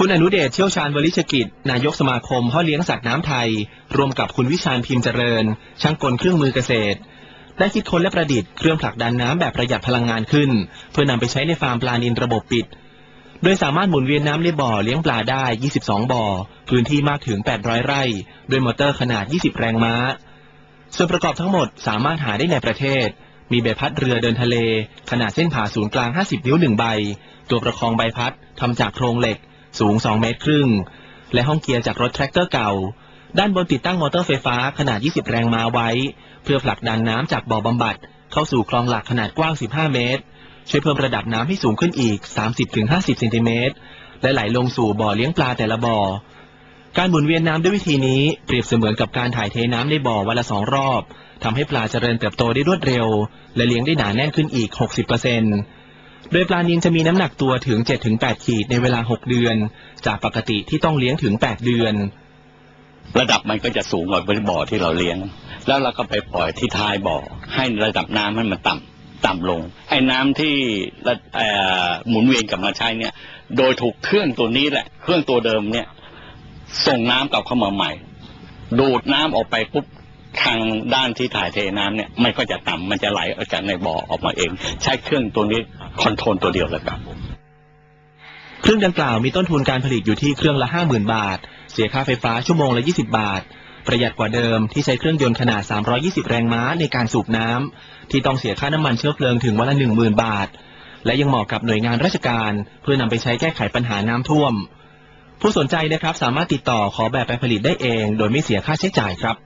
คุณอนุเดชเชี่ยวชาญวลิชกิจ นายกสมาคมพ่อเลี้ยงสัตว์น้ำไทยร่วมกับคุณวิชาญพิมพ์เจริญ ช่างกลเครื่องมือเกษตร ได้คิดค้นและประดิษฐ์เครื่องผลักดันน้ำแบบประหยัดพลังงานขึ้น เพื่อนำไปใช้ในฟาร์มปลานินระบบปิด โดยสามารถหมุนเวียนน้ำในบ่อเลี้ยงปลาได้ 22 บ่อ พื้นที่มากถึง 800 ไร่ ด้วยมอเตอร์ขนาด 20 แรงม้า ส่วนประกอบทั้งหมดสามารถหาได้ในประเทศ มีใบพัดเรือเดินทะเล ขนาดเส้นผ่าศูนย์กลาง 50 นิ้ว1ใบ ตัวประคองใบพัดทำจากโครงเหล็ก สูง 2 เมตรครึ่ง และห้องเกียร์จากรถแทรกเตอร์เก่า ด้านบนติดตั้งมอเตอร์ไฟฟ้าขนาด 20 แรงม้าไว้ เพื่อผลักดันน้ำจากบ่อบำบัด เข้าสู่คลองหลักขนาดกว้าง 15 เมตร ช่วยเพิ่มระดับน้ำให้สูงขึ้นอีก 30-50 เซนติเมตร และไหลลงสู่บ่อเลี้ยงปลาแต่ละบ่อการหมุนเวียนน้ำด้วยวิธีนี้เปรียบเสมือนกับการถ่ายเทน้ำในบ่อวันละสองรอบทำให้ปลาเจริญเติบโตได้รวดเร็ว และเลี้ยงได้หนาแน่นขึ้นอีก 60% โดยปลานิลจะมีน้ำหนักตัวถึง 7-8 ขีดในเวลา 6 เดือน จากปกติที่ต้องเลี้ยงถึง 8 เดือน ระดับมันก็จะสูงกว่าบ่อที่เราเลี้ยง แล้วเราก็ไปปล่อยที่ท้ายบ่อ ให้ระดับน้ำให้มันต่ำต่ำลง ไอ้น้ำที่หมุนเวียนกลับมาใช้เนี่ย โดยถูกเครื่องตัวนี้แหละ เครื่องตัวเดิมเนี่ย ส่งน้ำกลับเข้ามาใหม่ ดูดน้ำออกไปปุ๊บทางด้านที่ถ่ายเทน้ำเนี่ยมันก็จะต่ำมันจะไหลออกจากในบ่อออกมาเอง ใช้เครื่องตัวนี้ คอนโทรลตัวเดียวเลยครับเครื่องดังกล่าวมีต้นทุนการผลิตอยู่ที่เครื่องละ 50,000 บาท เสียค่าไฟฟ้าชั่วโมงละ 20 บาท ประหยัดกว่าเดิมที่ใช้เครื่องยนต์ขนาด 320 แรงม้าในการสูบน้ำที่ต้องเสียค่าน้ำมันเชื้อเพลิงถึงวันละ 10,000 บาท และยังเหมาะกับหน่วยงานราชการ เพื่อนำไปใช้แก้ไขปัญหาน้ำท่วม ผู้สนใจนะครับสามารถติดต่อขอแบบไปผลิตได้เอง โดยไม่เสียค่าใช้จ่ายครับ